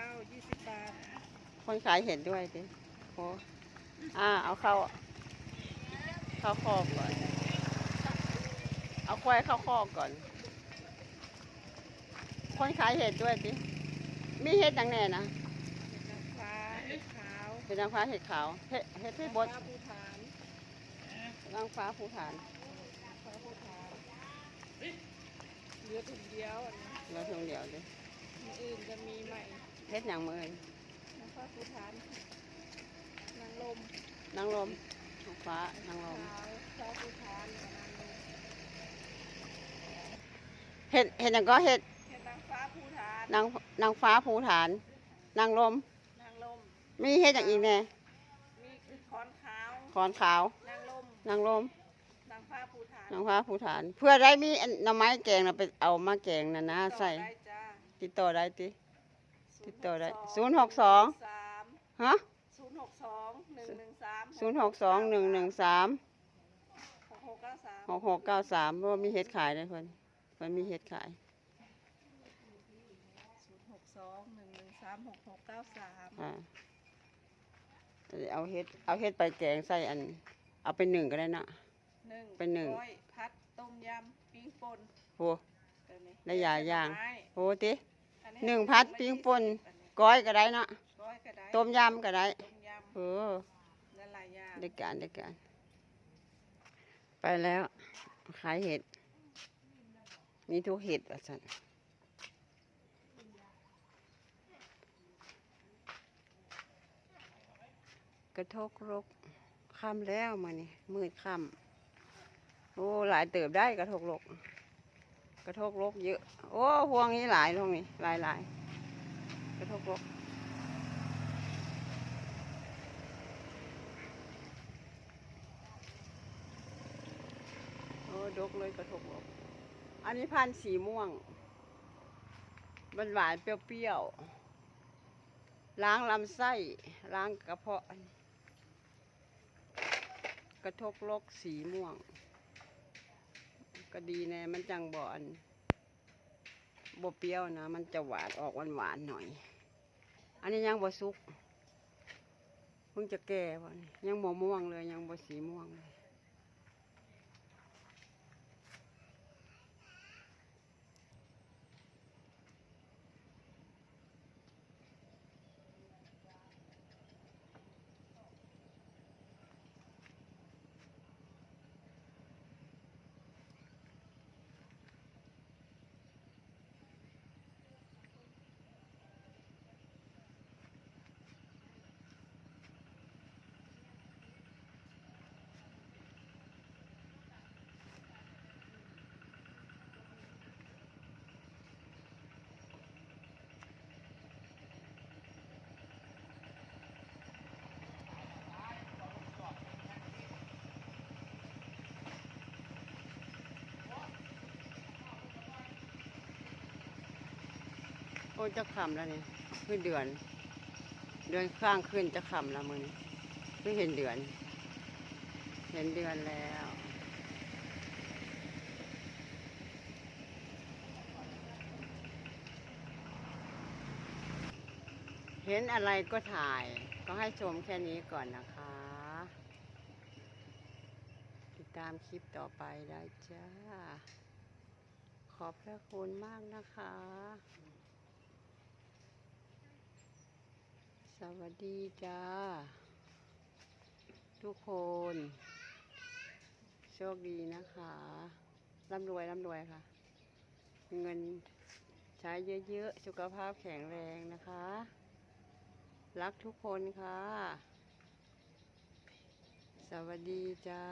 าวยี่สิบบาท คนขายเห็ดด้วยดิโอ้อ่า เอาเข้า เข้าคอกก่อน เอาควายเข้าคอกก่อน คนขายเห็ดด้วยดิมีเห็ดดังแน่นะนางฟ้าเห็ดขาวเห็ดนางฟ้าเห็ดขาว เห็ดเห็ดที่บดนางฟ้าภูฐานนางฟ้าภูฐานนางฟ้าภูฐานเหลือถุงเดียวอันนี้แล้วเพียงเดียวดิอันอื่นจะมีใหม่ เห็ดอย่างมือนนางฟ้าภูฐานนางลมนางลมนางฟ้านางลมขาวฟ้าภูฐานกับนางลมเห็ดเห็ดอย่างก็เห็ดเห็ดนางฟ้าภูฐานนางนางฟ้าภูฐาน นางลมนางลมมีเห็ดอย่างอีกแน่มีคอนขาวขอนขาวนางลมนางลมนางฟ้าภูฐานนางฟ้าภูฐาน เพื่อได้มีอันหน่อไม้แกงนะไปเอามาแกงนะนะใส่ได้จ้าติดต่อได้ติ ติดต่อได้062 062สามฮะศูนย์หกสองหนึ่งหนึ่งสามศูนย์หกสองหนึ่งหนึ่งสามหกหกเก้าสามหกหกเก้าสามเพราะว่ามีเห็ดขายเลยเพิ่นเพิ่นมีเห็ดขายศูนย์หกสองหนึ่งหนึ่งสามหกหกเก้าสามอ่าเอาเห็ดเอาเห็ดไปแกงใส่อัน เอาไปหนึ่งก็ได้นะ หนึ่งเป็นหนึ่งก้อยพัดต้มยำปิ้งป่นโอ้ตัวนี้ได้หลายอย่าง ไม้ โหติอั หนึ่งพัดปิ้งป่นอัก้อยก็ได้นะก้อยก็ได้ต้มยำก็ได้ต้มยเออำและหลายอย่างได้การได้การไปแล้ว ขายเห็ด มีทุกเห็ดว่าสันกระทกรกค่ำแล้วมานี่มืดค่ำโอ้หลายเติบได้กระทกรก กระทกรกเยอะ โอ้พวงนี้หลายพวงนี้หลายหลายกระทกรกโอ้ดกเลยกระทบออกอันนี้พันสีม่วงมันหวานเปรี้ยวๆ ล้างลำไส้ ล้างกระเพาะ กระทบลกสีม่วง ก็ดีแน่มันจังบ่อนบ่เปรี้ยวนะ มันจะหวานออกหวานหวานหน่อย อันนี้ยังบ่สุกเพิ่งจะแก่วะนี่ยังบ่ม่วงเลย ยังบ่สีม่วงเลย โอ้จะคำแล้วนี่คือเดือน เดือนข้างขึ้นจะคำแล้วมึงไม่เห็นเดือน เห็นเดือนแล้วเห็นอะไรก็ถ่าย ก็ให้ชมแค่นี้ก่อนนะคะ ติดตามคลิปต่อไปได้จ้า ขอบพระคุณมากนะคะ สวัสดีจ้า ทุกคน โชคดีนะคะร่ำรวยร่ำรวยค่ะ เงินใช้เยอะๆ สุขภาพแข็งแรงนะคะ รักทุกคนค่ะ สวัสดีจ้า